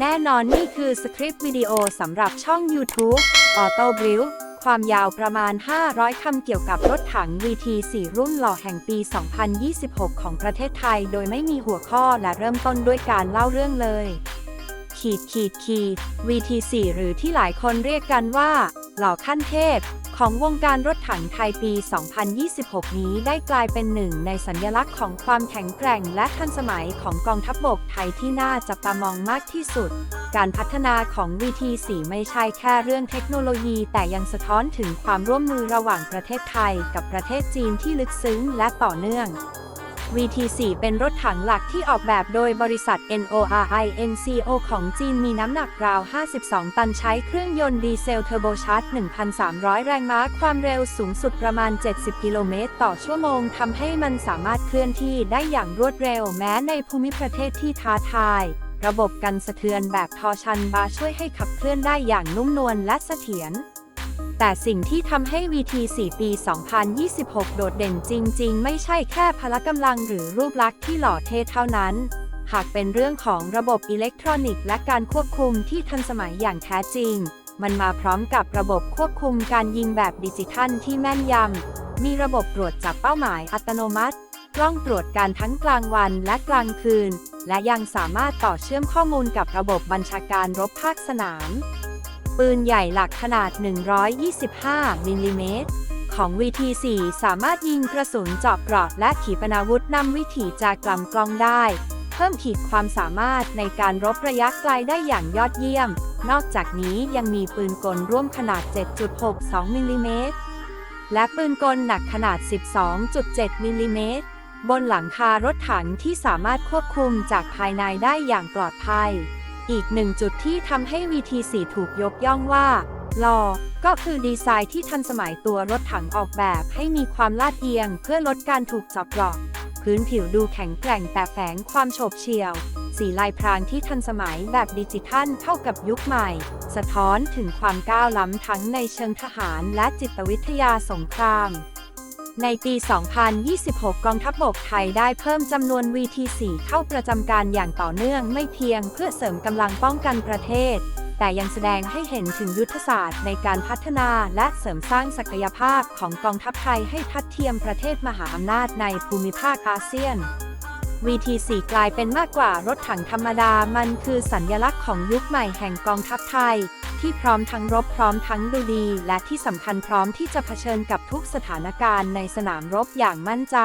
แน่นอนนี่คือสคริปต์วิดีโอสำหรับช่อง YouTube Auto b r i l ความยาวประมาณ 500 คำเกี่ยวกับรถถัง VT4 รุ่นหล่อแห่งปี 2026 ของประเทศไทย โดยไม่มีหัวข้อและเริ่มต้นด้วยการเล่าเรื่องเลย ขีดขีดขีด VT4 หรือที่หลายคนเรียกกันว่า หล่อขั้นเทพ ของวงการรถถังไทยปี 2026 นี้ได้กลายเป็นหนึ่งในสัญลักษณ์ของความแข็งแกร่งและทันสมัยของกองทัพบบกไทยที่น่าจับตามองมากที่สุด การพัฒนาของ VT4 ไม่ใช่แค่เรื่องเทคโนโลยี แต่ยังสะท้อนถึงความร่วมมือระหว่างประเทศไทยกับประเทศจีนที่ลึกซึ้งและต่อเนื่อง VT4 เป็นรถถังหลักที่ออกแบบโดยบริษัท NORINCO ของจีนมีน้ำหนักราว 52 ตันใช้เครื่องยนต์ดีเซลเทอร์โบชาร์จ 1,300 แรงม้าความเร็วสูงสุดประมาณ 70 กิโลเมตรต่อชั่วโมงทำให้มันสามารถเคลื่อนที่ได้อย่างรวดเร็วแม้ในภูมิประเทศที่ท้าทาย ระบบกันสะเทือนแบบทอชันบาช่วยให้ขับเคลื่อนได้อย่างนุ่มนวลและเสถียร แต่สิ่งที่ทำให้ VT4 ปี 2026 โดดเด่นจริง ๆ ไม่ใช่แค่พละกำลังหรือรูปลักษณ์ที่หล่อเท่เท่านั้น หากเป็นเรื่องของระบบอิเล็กทรอนิกส์และการควบคุมที่ทันสมัยอย่างแท้จริง มันมาพร้อมกับระบบควบคุมการยิงแบบดิจิทัลที่แม่นยำ มีระบบตรวจจับเป้าหมายอัตโนมัติกล้องตรวจการทั้งกลางวันและกลางคืน และยังสามารถต่อเชื่อมข้อมูลกับระบบบัญชาการรบภาคสนาม ปืนใหญ่หลักขนาด 125 มิลลิเมตรของ VT4 สามารถยิงกระสุนเจาะเกราะและขีปนาวุธนำวิถีจากกลำกล้องได้ เพิ่มขีดความสามารถในการรบระยะไกลได้อย่างยอดเยี่ยม นอกจากนี้ยังมีปืนกลร่วมขนาด 7.62มิลลิเมตรและปืนกลหนักขนาด 12.7มิลลิเมตรบนหลังคารถถังที่สามารถควบคุมจากภายในได้อย่างปลอดภัย อีกหนึ่งจุดที่ทำให้ VT4 ถูกยกย่องว่าหล่อก็คือดีไซน์ที่ทันสมัยตัวรถถังออกแบบให้มีความลาดเอียง เพื่อลดการถูกจับเกราะพื้นผิวดูแข็งแกร่งแต่แฝงความโฉบเฉี่ยว สีลายพรางที่ทันสมัยแบบดิจิทัลเข้ากับยุคใหม่ สะท้อนถึงความก้าวล้ำทั้งในเชิงทหารและจิตวิทยาสงคราม ในปี 2026 กองทัพบบกไทยได้เพิ่มจำนวน VT4 เข้าประจำการอย่างต่อเนื่องไม่เพียงเพื่อเสริมกำลังป้องกันประเทศ แต่ยังแสดงให้เห็นถึงยุทธศาสตร์ในการพัฒนาและเสริมสร้างศักยภาพของกองทัพไทยให้ทัดเทียมประเทศมหาอำนาจในภูมิภาคอาเซียน VT4 กลายเป็นมากกว่ารถถังธรรมดา มันคือสัญลักษณ์ของยุคใหม่แห่งกองทัพไทย ที่พร้อมทั้งรบพร้อมทั้งดูดี และที่สำคัญพร้อมที่จะเผชิญกับทุกสถานการณ์ในสนามรบอย่างมั่นใจ